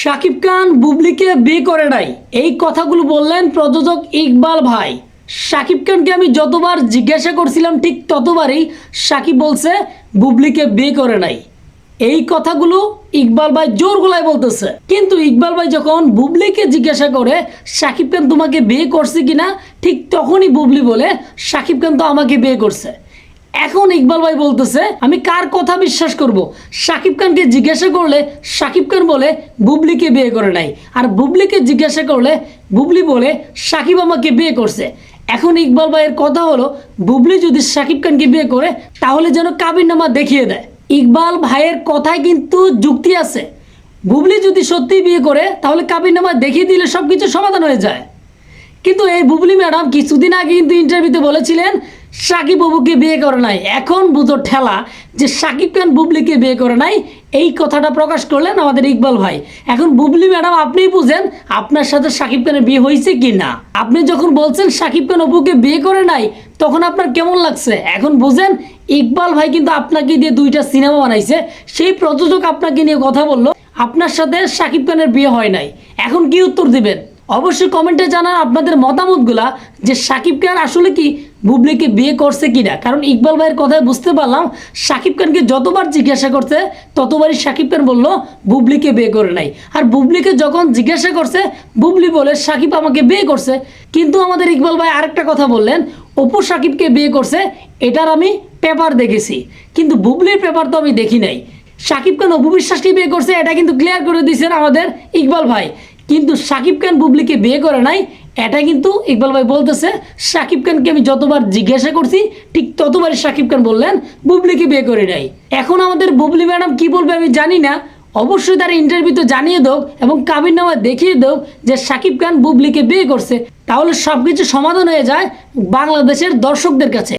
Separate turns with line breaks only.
শাকিব খান বুবলিকে বিয়ে করে নাই। এই কথাগুলো বললেন প্রযোজক ইকবাল ভাই। শাকিব খানকে আমি যতবার জিজ্ঞাসা করছিলাম, ঠিক ততবারই শাকিব বলছে, বুবলিকে বিয়ে করে নাই। এই কথাগুলো ইকবাল ভাই জোর গলায় বলতেছে। কিন্তু ইকবাল ভাই যখন বুবলিকে জিজ্ঞাসা করে, শাকিব খান তোমাকে বিয়ে করছে কিনা? ঠিক তখনই বুবলি বলে, শাকিব খান তো আমাকে বিয়ে করছে। এখন ইকবাল ভাই বলতেছে, আমি কার কথা বিশ্বাস করব? সাকিব খানকে জিজ্ঞাসা করলে সাকিব খান বলে, বুবলিকে বিয়ে করে নাই। আর বুবলিকে জিজ্ঞাসা করলে, বুবলি বলে, সাকিব আমাকে বিয়ে করছে। এখন ইকবাল ভাইয়ের কথা হলো, বুবলি যদি সাকিব খানকে বিয়ে করে, তাহলে যেন কাবির নামা দেখিয়ে দেয়। ইকবাল ভাইয়ের কথায় কিন্তু যুক্তি আছে। বুবলি যদি সত্যি বিয়ে করে, তাহলে কাবির নামা দেখিয়ে দিলে সব কিছু সমাধান হয়ে যায়। কিন্তু এই বুবলি ম্যাডাম কিছুদিন আগে কিন্তু ইন্টারভিউতে বলেছিলেন, সাকিব বাবুকে বিয়ে করে নাই। এখন বুঝো ঠেলা যে সাকিব খান বুবলিকে বিয়ে করে নাই, এই কথাটা প্রকাশ করলেন আমাদের ইকবাল ভাই। এখন বুবলি ম্যাডাম, আপনিই বুঝেন আপনার সাথে সাকিব খানের বিয়ে হয়েছে কি না আপনি যখন বলছেন সাকিব খান অপুকে বিয়ে করে নাই, তখন আপনার কেমন লাগছে? এখন বুঝেন, ইকবাল ভাই কিন্তু আপনাকে দিয়ে দুইটা সিনেমা বানাইছে। সেই প্রযোজক আপনাকে নিয়ে কথা বলল, আপনার সাথে সাকিব খানের বিয়ে হয় নাই। এখন কি উত্তর দিবেন? অবশ্যই কমেন্টে জানান আপনাদের মতামতগুলা যে সাকিব খান আসলে কি বুবলিকে বিয়ে করছে কিনা। কারণ ইকবাল ভাইয়ের কথায় বুঝতে পারলাম, সাকিব খানকে যতবার জিজ্ঞাসা করছে, ততবারই সাকিব খান বলল, বুবলিকে বিয়ে করে নাই। আর বুবলিকে যখন জিজ্ঞাসা করছে, বুবলি বলে, সাকিব আমাকে বিয়ে করছে। কিন্তু আমাদের ইকবাল ভাই আরেকটা কথা বললেন, অপু সাকিবকে বিয়ে করছে, এটার আমি পেপার দেখেছি। কিন্তু বুবলির পেপার তো আমি দেখি নাই। সাকিব খান অপু বিশ্বাসকে বিয়ে করছে, এটা কিন্তু ক্লিয়ার করে দিয়েছেন আমাদের ইকবাল ভাই। কিন্তু সাকিব খান বুবলিকে বিয়ে করে নাই, এটা কিন্তু ইকবাল ভাই বলতেছে, সাকিব খানকে আমি যতবার জিজ্ঞাসা করছি, ঠিক ততবারই সাকিব খান বললেন বুবলিকে বিয়ে করে নাই। এখন আমাদের বুবলি ম্যাডাম কি বলবে আমি জানি না, অবশ্যই তার ইন্টারভিউ তো জানিয়ে দাও এবং কাবির নামা দেখিয়ে দাও যে সাকিব খান বুবলিকে বিয়ে করছে, তাহলে সব কিছু সমাধান হয়ে যায় বাংলাদেশের দর্শকদের কাছে।